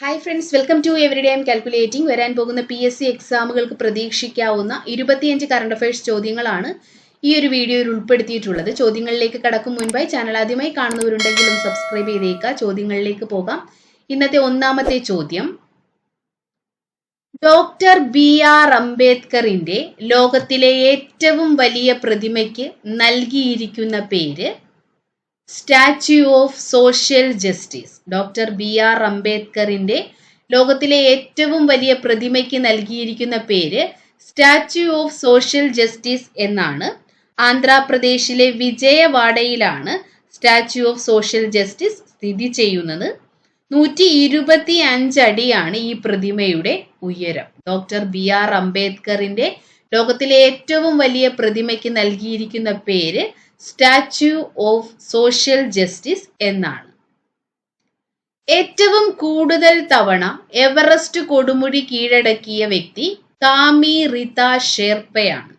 Hi friends welcome to every day M calculating വരാൻ പോകുന്ന P S C എക്സാമുകൾക്ക് പ്രതീക്ഷിക്കാവുന്ന ഇരുപത്തിയഞ്ച് കറണ്ട് അഫയേഴ്സ് ചോദ്യങ്ങളാണ് ഈ ഒരു വീഡിയോയിൽ ഉൾപ്പെടുത്തിയിട്ടുള്ളത്. ചോദ്യങ്ങളിലേക്ക് കടക്കും മുൻപായി ചാനൽ ആദ്യമായി കാണുന്നവരുണ്ടെങ്കിലും സബ്സ്ക്രൈബ് ചെയ്തേക്കുക. ചോദ്യങ്ങളിലേക്ക് പോകാം. ഇന്നത്തെ ഒന്നാമത്തെ ചോദ്യം. ഡോക്ടർ ബി ആർ അംബേദ്കറിന്റെ ലോകത്തിലെ ഏറ്റവും വലിയ പ്രതിമയ്ക്ക് നൽകിയിരിക്കുന്ന പേര് statue of social justice. Doctor B R അംബേദ്കറിന്റെ ലോകത്തിലെ ഏറ്റവും വലിയ പ്രതിമയ്ക്ക് നൽകിയിരിക്കുന്ന പേര് സ്റ്റാച്യു ഓഫ് സോഷ്യൽ ജസ്റ്റിസ് എന്നാണ്. ആന്ധ്രാപ്രദേശിലെ വിജയവാഡയിലാണ് സ്റ്റാച്യു ഓഫ് സോഷ്യൽ ജസ്റ്റിസ് സ്ഥിതി ചെയ്യുന്നത്. നൂറ്റി ഇരുപത്തി അഞ്ചടിയാണ് ഈ പ്രതിമയുടെ ഉയരം. ഡോക്ടർ ബി ആർ അംബേദ്കറിന്റെ ലോകത്തിലെ ഏറ്റവും വലിയ പ്രതിമയ്ക്ക് നൽകിയിരിക്കുന്ന പേര് സ്റ്റാച്യു ഓഫ് സോഷ്യൽ ജസ്റ്റിസ് എന്നാണ്. ഏറ്റവും കൂടുതൽ തവണ എവറസ്റ്റ് കൊടുമുടി കീഴടക്കിയ വ്യക്തി കാമി റിത ഷെർപ്പയാണ്.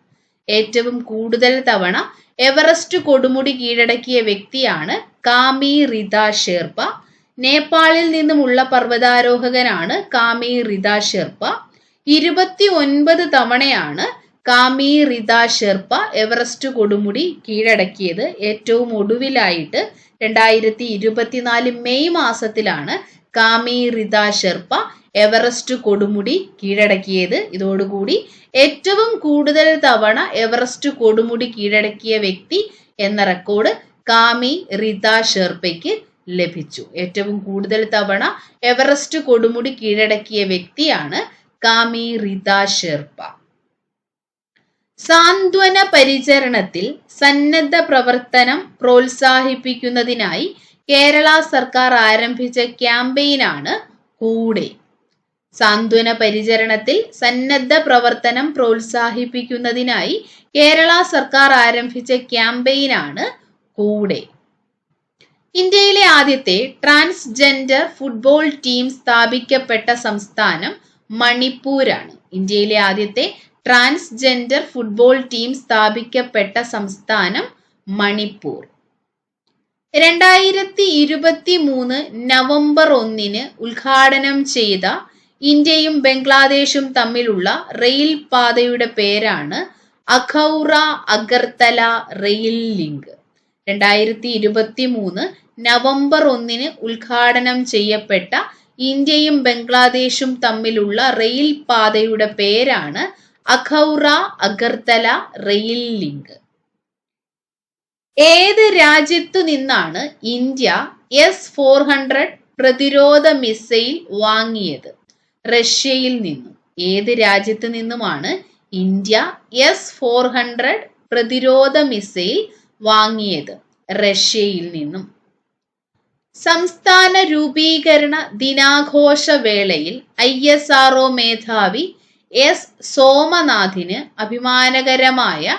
ഏറ്റവും കൂടുതൽ തവണ എവറസ്റ്റ് കൊടുമുടി കീഴടക്കിയ വ്യക്തിയാണ് കാമി റിത ഷെർപ്പ. നേപ്പാളിൽ നിന്നുമുള്ള പർവതാരോഹകനാണ് കാമി റിത ഷെർപ്പ. ഇരുപത്തി ഒൻപത് തവണയാണ് കാമി റിത ഷെർപ്പ എവറസ്റ്റ് കൊടുമുടി കീഴടക്കിയത് ഏറ്റവും ഒടുവിലായിട്ട് രണ്ടായിരത്തി ഇരുപത്തിനാല് മെയ് മാസത്തിലാണ് കാമി റിത ഷെർപ്പ എവറസ്റ്റ് കൊടുമുടി കീഴടക്കിയത്. ഇതോടുകൂടി ഏറ്റവും കൂടുതൽ തവണ എവറസ്റ്റ് കൊടുമുടി കീഴടക്കിയ വ്യക്തി എന്ന റെക്കോർഡ് കാമി റിത ഷെർപ്പയ്ക്ക് ലഭിച്ചു. ഏറ്റവും കൂടുതൽ തവണ എവറസ്റ്റ് കൊടുമുടി കീഴടക്കിയ വ്യക്തിയാണ് കാമി റിത ഷെർപ്പ. സാന്ത്വന പരിചരണത്തിൽ സന്നദ്ധ പ്രവർത്തനം പ്രോത്സാഹിപ്പിക്കുന്നതിനായി കേരള സർക്കാർ ആരംഭിച്ച ക്യാമ്പയിനാണ് കൂടെ. സാന്ത്വന പരിചരണത്തിൽ സന്നദ്ധ പ്രവർത്തനം പ്രോത്സാഹിപ്പിക്കുന്നതിനായി കേരള സർക്കാർ ആരംഭിച്ച ക്യാമ്പയിനാണ് കൂടെ. ഇന്ത്യയിലെ ആദ്യത്തെ ട്രാൻസ്ജെൻഡർ ഫുട്ബോൾ ടീം സ്ഥാപിക്കപ്പെട്ട സംസ്ഥാനം മണിപ്പൂരാണ്. ഇന്ത്യയിലെ ആദ്യത്തെ ട്രാൻസ്ജെൻഡർ ഫുട്ബോൾ ടീം സ്ഥാപിക്കപ്പെട്ട സംസ്ഥാനം മണിപ്പൂർ. രണ്ടായിരത്തി ഇരുപത്തി മൂന്ന് നവംബർ ഒന്നിന് ഉദ്ഘാടനം ചെയ്ത ഇന്ത്യയും ബംഗ്ലാദേശും തമ്മിലുള്ള റെയിൽ പാതയുടെ പേരാണ് അഖൗറ അഗർത്തല റെയിൽ ലിങ്ക്. രണ്ടായിരത്തി ഇരുപത്തി മൂന്ന് നവംബർ ഒന്നിന് ഉദ്ഘാടനം ചെയ്യപ്പെട്ട ഇന്ത്യയും ബംഗ്ലാദേശും തമ്മിലുള്ള റെയിൽ പാതയുടെ പേരാണ് അഖൗറ അഗർത്തല റെയിൽ ലിങ്ക്. ഏത് രാജ്യത്തു നിന്നാണ് ഇന്ത്യ എസ് ഫോർ ഹൺഡ്രഡ് പ്രതിരോധ മിസൈൽ വാങ്ങിയത്? റഷ്യയിൽ നിന്നും. ഏത് രാജ്യത്ത് നിന്നുമാണ് ഇന്ത്യ എസ് ഫോർ ഹൺഡ്രഡ് പ്രതിരോധ മിസൈൽ വാങ്ങിയത്? റഷ്യയിൽ നിന്നും. സംസ്ഥാന രൂപീകരണ ദിനാഘോഷ വേളയിൽ ഐ എസ് മേധാവി എസ് സോമനാഥിന് അഭിമാനകരമായ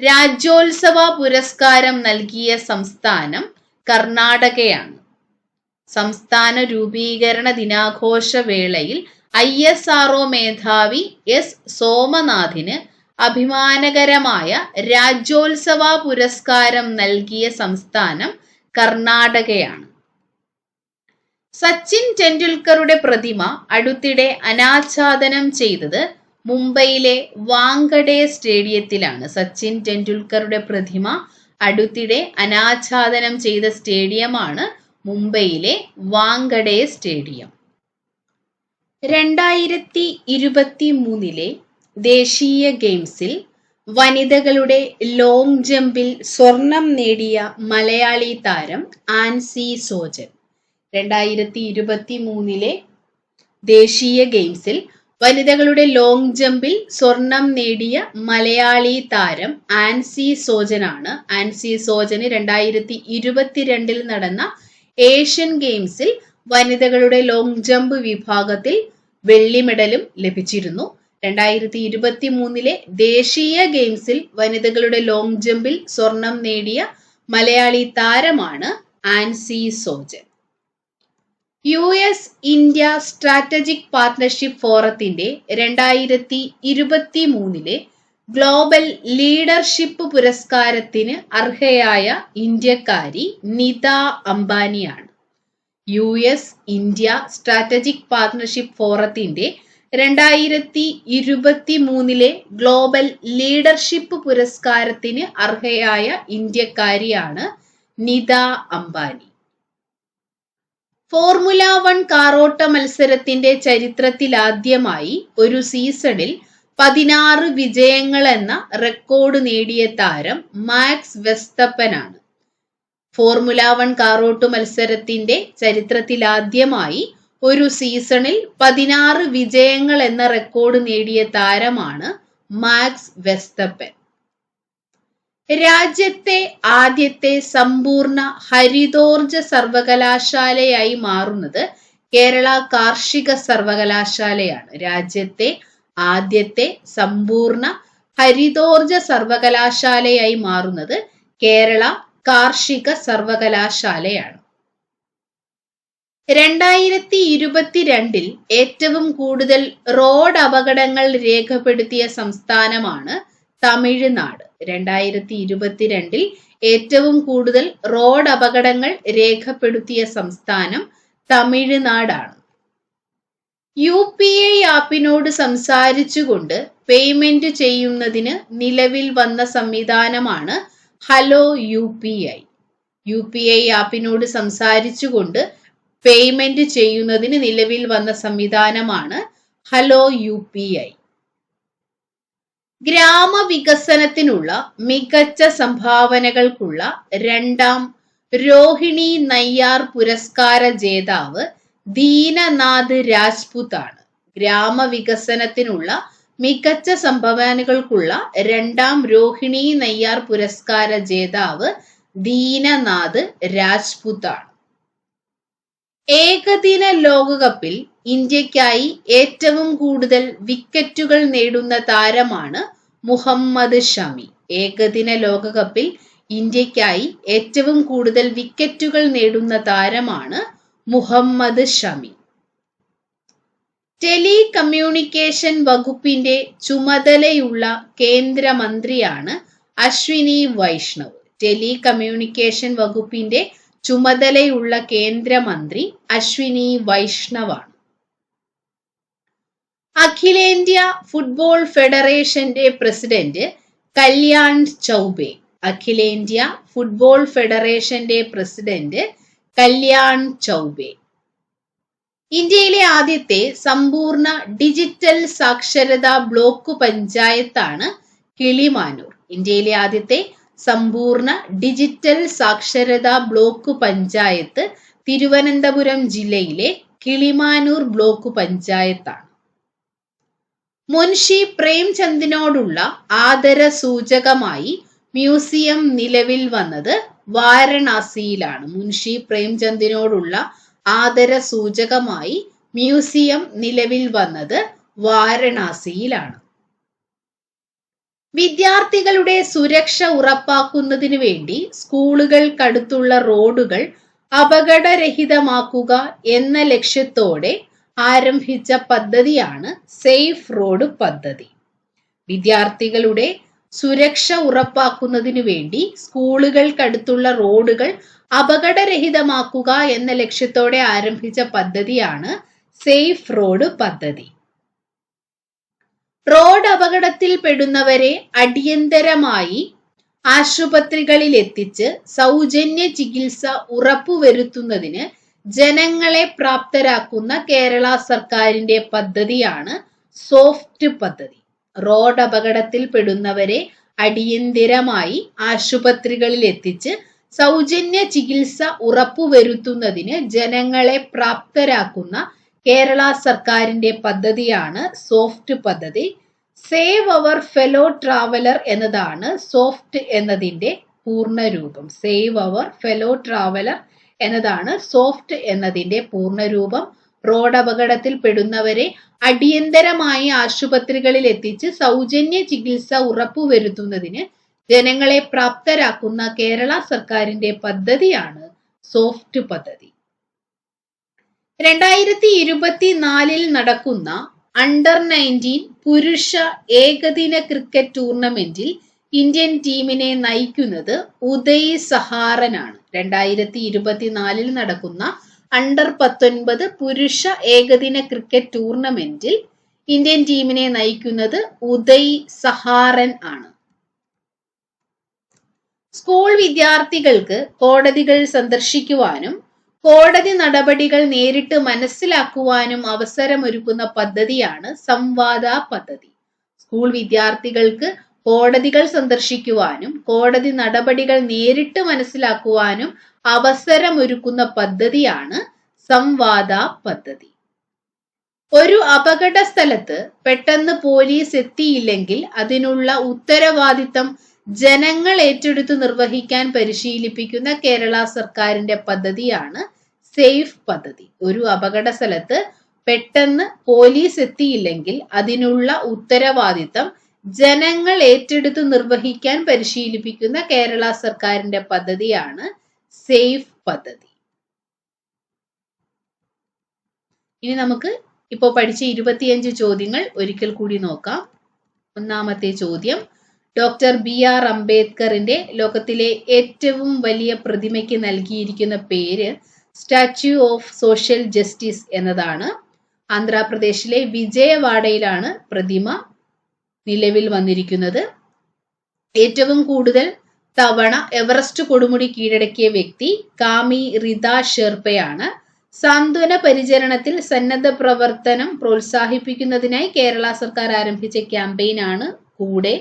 രാജ്യോത്സവ പുരസ്കാരം നൽകിയ സംസ്ഥാനം കർണാടകയാണ്. സംസ്ഥാന രൂപീകരണ ദിനാഘോഷ വേളയിൽ ഐ എസ് ആർ മേധാവി എസ് സോമനാഥിന് അഭിമാനകരമായ രാജ്യോത്സവ പുരസ്കാരം നൽകിയ സംസ്ഥാനം കർണാടകയാണ്. സച്ചിൻ ടെണ്ടുൽക്കറുടെ പ്രതിമ അടുത്തിടെ അനാച്ഛാദനം ചെയ്തത് മുംബൈയിലെ വാങ്കഡെ സ്റ്റേഡിയത്തിലാണ്. സച്ചിൻ ടെണ്ടുൽക്കറുടെ പ്രതിമ അടുത്തിടെ അനാച്ഛാദനം ചെയ്ത സ്റ്റേഡിയമാണ് മുംബൈയിലെ വാങ്കഡെ സ്റ്റേഡിയം. രണ്ടായിരത്തി ഇരുപത്തി മൂന്നിലെ ദേശീയ ഗെയിംസിൽ വനിതകളുടെ ലോങ് ജമ്പിൽ സ്വർണം നേടിയ മലയാളി താരം ആൻസി സോജൻ. രണ്ടായിരത്തി ഇരുപത്തി മൂന്നിലെ ദേശീയ ഗെയിംസിൽ വനിതകളുടെ ലോങ് ജമ്പിൽ സ്വർണം നേടിയ മലയാളി താരം ആൻസി സോജനാണ്. ആൻസി സോജന് രണ്ടായിരത്തി ഇരുപത്തിരണ്ടിൽ നടന്ന ഏഷ്യൻ ഗെയിംസിൽ വനിതകളുടെ ലോങ് ജമ്പ് വിഭാഗത്തിൽ വെള്ളി മെഡലും ലഭിച്ചിരുന്നു. രണ്ടായിരത്തി ഇരുപത്തി മൂന്നിലെ ദേശീയ ഗെയിംസിൽ വനിതകളുടെ ലോങ് ജമ്പിൽ സ്വർണം നേടിയ മലയാളി താരമാണ് Ancy Sojan. U S India strategic partnership ഫോറത്തിന്റെ രണ്ടായിരത്തി ഇരുപത്തി മൂന്നിലെ ഗ്ലോബൽ ലീഡർഷിപ്പ് പുരസ്കാരത്തിന് അർഹയായ ഇന്ത്യക്കാരി Nita അംബാനിയാണ്. U S India strategic partnership ഫോറത്തിന്റെ രണ്ടായിരത്തി ഇരുപത്തി മൂന്നിലെ ഗ്ലോബൽ ലീഡർഷിപ്പ് പുരസ്കാരത്തിന് അർഹയായ ഇന്ത്യക്കാരിയാണ് നിത അംബാനി. ഫോർമുല വൺ കാറോട്ട മത്സരത്തിന്റെ ചരിത്രത്തിലാദ്യമായി ഒരു സീസണിൽ പതിനാറ് വിജയങ്ങൾ എന്ന റെക്കോർഡ് നേടിയ താരം മാക്സ് വെസ്തപ്പനാണ്. ഫോർമുല വൺ കാറോട്ട് മത്സരത്തിന്റെ ചരിത്രത്തിലാദ്യമായി ഒരു സീസണിൽ പതിനാറ് വിജയങ്ങൾ എന്ന റെക്കോർഡ് നേടിയ താരമാണ് മാക്സ് വെസ്തപ്പൻ. രാജ്യത്തെ ആദ്യത്തെ സമ്പൂർണ ഹരിതോർജ സർവകലാശാലയായി മാറുന്നത് കേരള കാർഷിക സർവകലാശാലയാണ്. രാജ്യത്തെ ആദ്യത്തെ സമ്പൂർണ ഹരിതോർജ സർവകലാശാലയായി മാറുന്നത് കേരള കാർഷിക സർവകലാശാലയാണ്. രണ്ടായിരത്തി ഇരുപത്തിരണ്ടിൽ ഏറ്റവും കൂടുതൽ റോഡ് അപകടങ്ങൾ രേഖപ്പെടുത്തിയ സംസ്ഥാനമാണ് തമിഴ്നാട്. രണ്ടായിരത്തി ഇരുപത്തിരണ്ടിൽ ഏറ്റവും കൂടുതൽ റോഡ് അപകടങ്ങൾ രേഖപ്പെടുത്തിയ സംസ്ഥാനം തമിഴ്നാടാണ്. യു പി ഐ ആപ്പിനോട് സംസാരിച്ചുകൊണ്ട് പേയ്മെന്റ് ചെയ്യുന്നതിന് നിലവിൽ വന്ന സംവിധാനമാണ് hello U P I U P I ആപ്പിനോട് സംസാരിച്ചുകൊണ്ട് പേയ്മെന്റ് ചെയ്യുന്നതിന് നിലവിൽ വന്ന സംവിധാനമാണ് ഹലോ യു പി ഐ ഗ്രാമവികസനത്തിനുള്ള മികച്ച സംഭാവനകൾക്കുള്ള രണ്ടാം രോഹിണി നയ്യാർ പുരസ്കാര ജേതാവ് ദീനനാഥ് രാജ്പുത് ആണ് ഗ്രാമവികസനത്തിനുള്ള മികച്ച സംഭാവനകൾക്കുള്ള രണ്ടാം രോഹിണി നയ്യാർ പുരസ്കാര ജേതാവ് ദീനനാഥ് രാജ്പുത് ആണ് ഏകദിന ലോകകപ്പിൽ ഇന്ത്യക്കായി ഏറ്റവും കൂടുതൽ വിക്കറ്റുകൾ നേടുന്ന താരമാണ് മുഹമ്മദ് ഷമി. ഏകദിന ലോകകപ്പിൽ ഇന്ത്യക്കായി ഏറ്റവും കൂടുതൽ വിക്കറ്റുകൾ നേടുന്ന താരമാണ് മുഹമ്മദ് ഷമി. ടെലി കമ്മ്യൂണിക്കേഷൻ വകുപ്പിന്റെ ചുമതലയുള്ള കേന്ദ്രമന്ത്രിയാണ് അശ്വിനി വൈഷ്ണവ്. ടെലി കമ്മ്യൂണിക്കേഷൻ വകുപ്പിന്റെ ചുമതലയുള്ള കേന്ദ്രമന്ത്രി അശ്വിനി വൈഷ്ണവാണ്. അഖിലേന്ത്യാ ഫുട്ബോൾ ഫെഡറേഷന്റെ പ്രസിഡന്റ് കല്യാൺ ചൗബെ. അഖിലേന്ത്യാ ഫുട്ബോൾ ഫെഡറേഷന്റെ പ്രസിഡന്റ് കല്യാൺ ചൗബെ. ഇന്ത്യയിലെ ആദ്യത്തെ സമ്പൂർണ ഡിജിറ്റൽ സാക്ഷരതാ ബ്ലോക്ക് പഞ്ചായത്താണ് കിളിമാനൂർ. ഇന്ത്യയിലെ ആദ്യത്തെ സമ്പൂർണ ഡിജിറ്റൽ സാക്ഷരതാ ബ്ലോക്ക് പഞ്ചായത്ത് തിരുവനന്തപുരം ജില്ലയിലെ കിളിമാനൂർ ബ്ലോക്ക് പഞ്ചായത്താണ്. മുൻഷി പ്രേംചന്ദിനോടുള്ള ആദര സൂചകമായി മ്യൂസിയം നിലവിൽ വന്നത് വാരണാസിയിലാണ്. മുൻഷി പ്രേംചന്ദിനോടുള്ള ആദര സൂചകമായി മ്യൂസിയം നിലവിൽ വന്നത് വാരണാസിയിലാണ്. വിദ്യാർത്ഥികളുടെ സുരക്ഷ ഉറപ്പാക്കുന്നതിനു വേണ്ടി സ്കൂളുകൾക്കടുത്തുള്ള റോഡുകൾ അപകടരഹിതമാക്കുക എന്ന ലക്ഷ്യത്തോടെ ആരംഭിച്ച പദ്ധതിയാണ് സേഫ് റോഡ് പദ്ധതി. വിദ്യാർത്ഥികളുടെ സുരക്ഷ ഉറപ്പാക്കുന്നതിനു വേണ്ടി സ്കൂളുകൾക്കടുത്തുള്ള റോഡുകൾ അപകടരഹിതമാക്കുക എന്ന ലക്ഷ്യത്തോടെ ആരംഭിച്ച പദ്ധതിയാണ് സേഫ് റോഡ് പദ്ധതി. റോഡ് അപകടത്തിൽ പെടുന്നവരെ അടിയന്തരമായി ആശുപത്രികളിൽ എത്തിച്ച് സൗജന്യ ചികിത്സ ഉറപ്പുവരുത്തുന്നതിന് ജനങ്ങളെ പ്രാപ്തരാക്കുന്ന കേരള സർക്കാരിന്റെ പദ്ധതിയാണ് സോഫ്റ്റ് പദ്ധതി. റോഡ് അപകടത്തിൽ പെടുന്നവരെ അടിയന്തിരമായി ആശുപത്രികളിൽ എത്തിച്ച് സൗജന്യ ചികിത്സ ഉറപ്പുവരുത്തുന്നതിന് ജനങ്ങളെ പ്രാപ്തരാക്കുന്ന കേരള സർക്കാരിന്റെ പദ്ധതിയാണ് സോഫ്റ്റ് പദ്ധതി. സേവ് അവർ ഫെലോ ട്രാവലർ എന്നതാണ് സോഫ്റ്റ് എന്നതിന്റെ പൂർണരൂപം. സേവ് അവർ ഫെലോ ട്രാവലർ എന്നതാണ് സോഫ്റ്റ് എന്നതിന്റെ പൂർണരൂപം. റോഡ് അപകടത്തിൽ പെടുന്നവരെ അടിയന്തരമായി ആശുപത്രികളിൽ എത്തിച്ച് സൗജന്യ ചികിത്സ ഉറപ്പുവരുത്തുന്നതിന് ജനങ്ങളെ പ്രാപ്തരാക്കുന്ന കേരള സർക്കാരിന്റെ പദ്ധതിയാണ് സോഫ്റ്റ് പദ്ധതി. രണ്ടായിരത്തി ഇരുപത്തിനാലിൽ നടക്കുന്ന അണ്ടർ നയന്റീൻ പുരുഷ ഏകദിന ക്രിക്കറ്റ് ടൂർണമെന്റിൽ ഇന്ത്യൻ ടീമിനെ നയിക്കുന്നത് ഉദയ് സഹാറനാണ്. രണ്ടായിരത്തി ഇരുപത്തിനാലിൽ നടക്കുന്ന അണ്ടർ പത്തൊൻപത് പുരുഷ ഏകദിന ക്രിക്കറ്റ് ടൂർണമെന്റിൽ ഇന്ത്യൻ ടീമിനെ നയിക്കുന്നത് ഉദയ് സഹാറൻ ആണ്. സ്കൂൾ വിദ്യാർത്ഥികൾക്ക് കോടതികൾ സന്ദർശിക്കുവാനും കോടതി നടപടികൾ നേരിട്ട് മനസ്സിലാക്കുവാനും അവസരമൊരുക്കുന്ന പദ്ധതിയാണ് സംവാദ പദ്ധതി. സ്കൂൾ വിദ്യാർത്ഥികൾക്ക് കോടതികൾ സന്ദർശിക്കുവാനും കോടതി നടപടികൾ നേരിട്ട് മനസ്സിലാക്കുവാനും അവസരമൊരുക്കുന്ന പദ്ധതിയാണ് സംവാദ പദ്ധതി. ഒരു അപകട സ്ഥലത്ത് പെട്ടെന്ന് പോലീസ് എത്തിയില്ലെങ്കിൽ അതിനുള്ള ഉത്തരവാദിത്തം ജനങ്ങൾ ഏറ്റെടുത്ത് നിർവഹിക്കാൻ പരിശീലിപ്പിക്കുന്ന കേരള സർക്കാരിന്റെ പദ്ധതിയാണ് സേഫ് പദ്ധതി. ഒരു അപകട സ്ഥലത്ത് പെട്ടെന്ന് പോലീസ് എത്തിയില്ലെങ്കിൽ അതിനുള്ള ഉത്തരവാദിത്തം ജനങ്ങൾ ഏറ്റെടുത്ത് നിർവഹിക്കാൻ പരിശീലിപ്പിക്കുന്ന കേരള സർക്കാരിന്റെ പദ്ധതിയാണ് സേഫ് പദ്ധതി. ഇനി നമുക്ക് ഇപ്പോൾ പഠിച്ച ഇരുപത്തിയഞ്ച് ചോദ്യങ്ങൾ ഒരിക്കൽ കൂടി നോക്കാം. ഒന്നാമത്തെ ചോദ്യം ഡോക്ടർ ബി ആർ അംബേദ്കറിന്റെ ലോകത്തിലെ ഏറ്റവും വലിയ പ്രതിമയ്ക്ക് നൽകിയിരിക്കുന്ന പേര് സ്റ്റാച്യു ഓഫ് സോഷ്യൽ ജസ്റ്റിസ് എന്നതാണ്. ആന്ധ്രാപ്രദേശിലെ വിജയവാഡയിലാണ് പ്രതിമ നിലവിൽ വന്നിരിക്കുന്നത്. ഏറ്റവും കൂടുതൽ തവണ എവറസ്റ്റ് കൊടുമുടി കീഴടക്കിയ വ്യക്തി കാമി റിത ഷെർപ്പയാണ്. സാന്ത്വന പരിചരണത്തിൽ സന്നദ്ധ പ്രവർത്തനം പ്രോത്സാഹിപ്പിക്കുന്നതിനായി കേരള സർക്കാർ ആരംഭിച്ച ക്യാമ്പയിനാണ് കൂടെ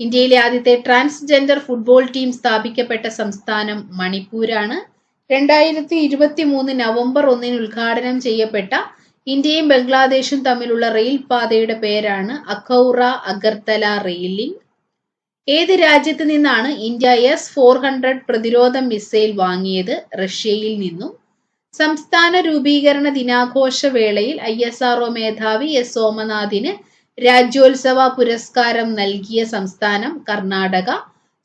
ഇന്ത്യയിലെ ആദ്യത്തെ ട്രാൻസ്ജെൻഡർ ഫുട്ബോൾ ടീം സ്ഥാപിക്കപ്പെട്ട സംസ്ഥാനം മണിപ്പൂരാണ്. രണ്ടായിരത്തി ഇരുപത്തി മൂന്ന് നവംബർ ഒന്നിന് ഉദ്ഘാടനം ചെയ്യപ്പെട്ട ഇന്ത്യയും ബംഗ്ലാദേശും തമ്മിലുള്ള റെയിൽ പാതയുടെ പേരാണ് അഖൗറ അഗർത്തല റെയിൽ ലിങ്ക് ഏത് രാജ്യത്ത് നിന്നാണ് ഇന്ത്യ എസ് ഫോർ ഹൺഡ്രഡ് പ്രതിരോധ മിസൈൽ വാങ്ങിയത്? റഷ്യയിൽ നിന്നും. സംസ്ഥാന രൂപീകരണ ദിനാഘോഷ വേളയിൽ ഐ എസ് ആർഒ മേധാവി എസ് സോമനാഥിന് രാജ്യോത്സവ പുരസ്കാരം നൽകിയ സംസ്ഥാനം കർണാടക.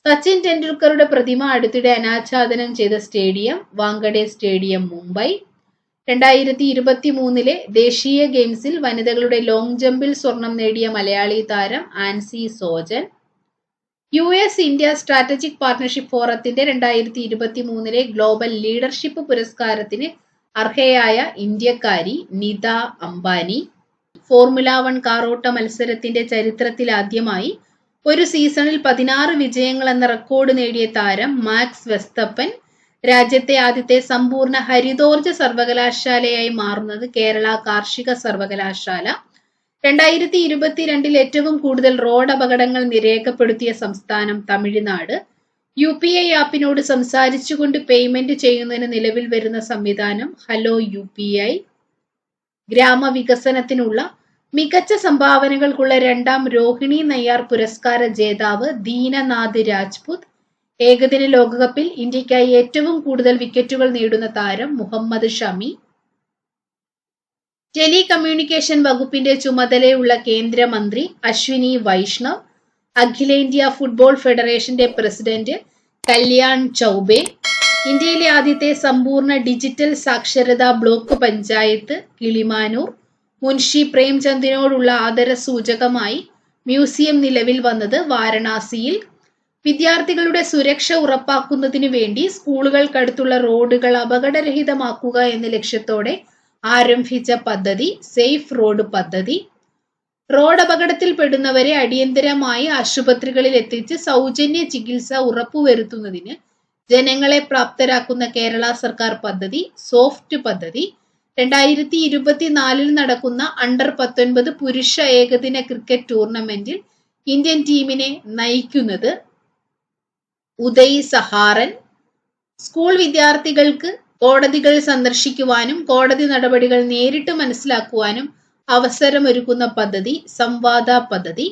സച്ചിൻ ടെണ്ടുൽക്കറുടെ പ്രതിമ അടുത്തിടെ അനാച്ഛാദനം ചെയ്ത സ്റ്റേഡിയം വാങ്കഡെ സ്റ്റേഡിയം മുംബൈ. രണ്ടായിരത്തി ഇരുപത്തി മൂന്നിലെ ദേശീയ ഗെയിംസിൽ വനിതകളുടെ ലോങ് ജമ്പിൽ സ്വർണം നേടിയ മലയാളി താരം Ancy Sojan. U S India strategic partnership ഫോറത്തിന്റെ രണ്ടായിരത്തി ഇരുപത്തി മൂന്നിലെ ഗ്ലോബൽ ലീഡർഷിപ്പ് പുരസ്കാരത്തിന് അർഹയായ ഇന്ത്യക്കാരി നിത അംബാനി. ഫോർമുല വൺ കാറോട്ട മത്സരത്തിന്റെ ചരിത്രത്തിൽ ആദ്യമായി ഒരു സീസണിൽ പതിനാറ് വിജയങ്ങൾ എന്ന റെക്കോർഡ് നേടിയ താരം മാക്സ് വെസ്തപ്പൻ രാജ്യത്തെ ആദ്യത്തെ സമ്പൂർണ ഹരിതോർജ സർവകലാശാലയായി മാറുന്നത് കേരള കാർഷിക സർവകലാശാല. രണ്ടായിരത്തി ഇരുപത്തിരണ്ടിൽ ഏറ്റവും കൂടുതൽ റോഡ് അപകടങ്ങൾ നിരേഖപ്പെടുത്തിയ സംസ്ഥാനം തമിഴ്നാട്. യു പി ഐ ആപ്പിനോട് സംസാരിച്ചുകൊണ്ട് പേയ്മെന്റ് ചെയ്യുന്നതിന് നിലവിൽ വരുന്ന സംവിധാനം ഹലോ യു പി ഐ ഗ്രാമവികസനത്തിനുള്ള മികച്ച സംഭാവനകൾക്കുള്ള രണ്ടാം രോഹിണി നയ്യാർ പുരസ്കാര ജേതാവ് ദീനനാഥ് രാജ്പുത്. ഏകദിന ലോകകപ്പിൽ ഇന്ത്യക്കായി ഏറ്റവും കൂടുതൽ വിക്കറ്റുകൾ നേടുന്ന താരം മുഹമ്മദ് ഷമി. ടെലി കമ്മ്യൂണിക്കേഷൻ വകുപ്പിന്റെ ചുമതലയുള്ള കേന്ദ്രമന്ത്രി അശ്വിനി വൈഷ്ണവ്. അഖിലേന്ത്യാ ഫുട്ബോൾ ഫെഡറേഷന്റെ പ്രസിഡന്റ് കല്യാൺ ചൗബെ. ഇന്ത്യയിലെ ആദ്യത്തെ സമ്പൂർണ ഡിജിറ്റൽ സാക്ഷരതാ ബ്ലോക്ക് പഞ്ചായത്ത് കിളിമാനൂർ. മുൻഷി പ്രേംചന്ദിനോടുള്ള ആദര സൂചകമായി മ്യൂസിയം നിലവിൽ വന്നത് വാരണാസിയിൽ. വിദ്യാർത്ഥികളുടെ സുരക്ഷ ഉറപ്പാക്കുന്നതിനു വേണ്ടി സ്കൂളുകൾക്കടുത്തുള്ള റോഡുകൾ അപകടരഹിതമാക്കുക എന്ന ലക്ഷ്യത്തോടെ ആരംഭിച്ച പദ്ധതി സേഫ് റോഡ് പദ്ധതി. റോഡ് അപകടത്തിൽപ്പെടുന്നവരെ അടിയന്തരമായി ആശുപത്രികളിൽ എത്തിച്ച് സൗജന്യ ചികിത്സ ഉറപ്പുവരുത്തുന്നതിന് ജനങ്ങളെ പ്രാപ്തരാക്കുന്ന കേരള സർക്കാർ പദ്ധതി സോഫ്റ്റ് പദ്ധതി. രണ്ടായിരത്തി ഇരുപത്തിനാലിൽ നടക്കുന്ന അണ്ടർ പത്തൊൻപത് പുരുഷ ഏകദിന ക്രിക്കറ്റ് ടൂർണമെന്റിൽ ഇന്ത്യൻ ടീമിനെ നയിക്കുന്നത് ഉദയ് സഹാറൻ. സ്കൂൾ വിദ്യാർത്ഥികൾക്ക് കോടതികൾ സന്ദർശിക്കുവാനും കോടതി നടപടികൾ നേരിട്ട് മനസ്സിലാക്കുവാനും അവസരമൊരുക്കുന്ന പദ്ധതി സംവാദ പദ്ധതി.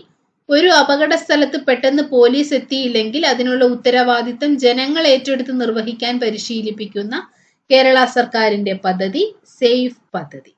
ഒരു അപകട സ്ഥലത്ത് പെട്ടെന്ന് പോലീസ് എത്തിയില്ലെങ്കിൽ അതിനുള്ള ഉത്തരവാദിത്തം ജനങ്ങൾ ഏറ്റെടുത്ത് നിർവഹിക്കാൻ പരിശീലിപ്പിക്കുന്ന കേരള സർക്കാരിന്റെ പദ്ധതി സേഫ് പദ്ധതി.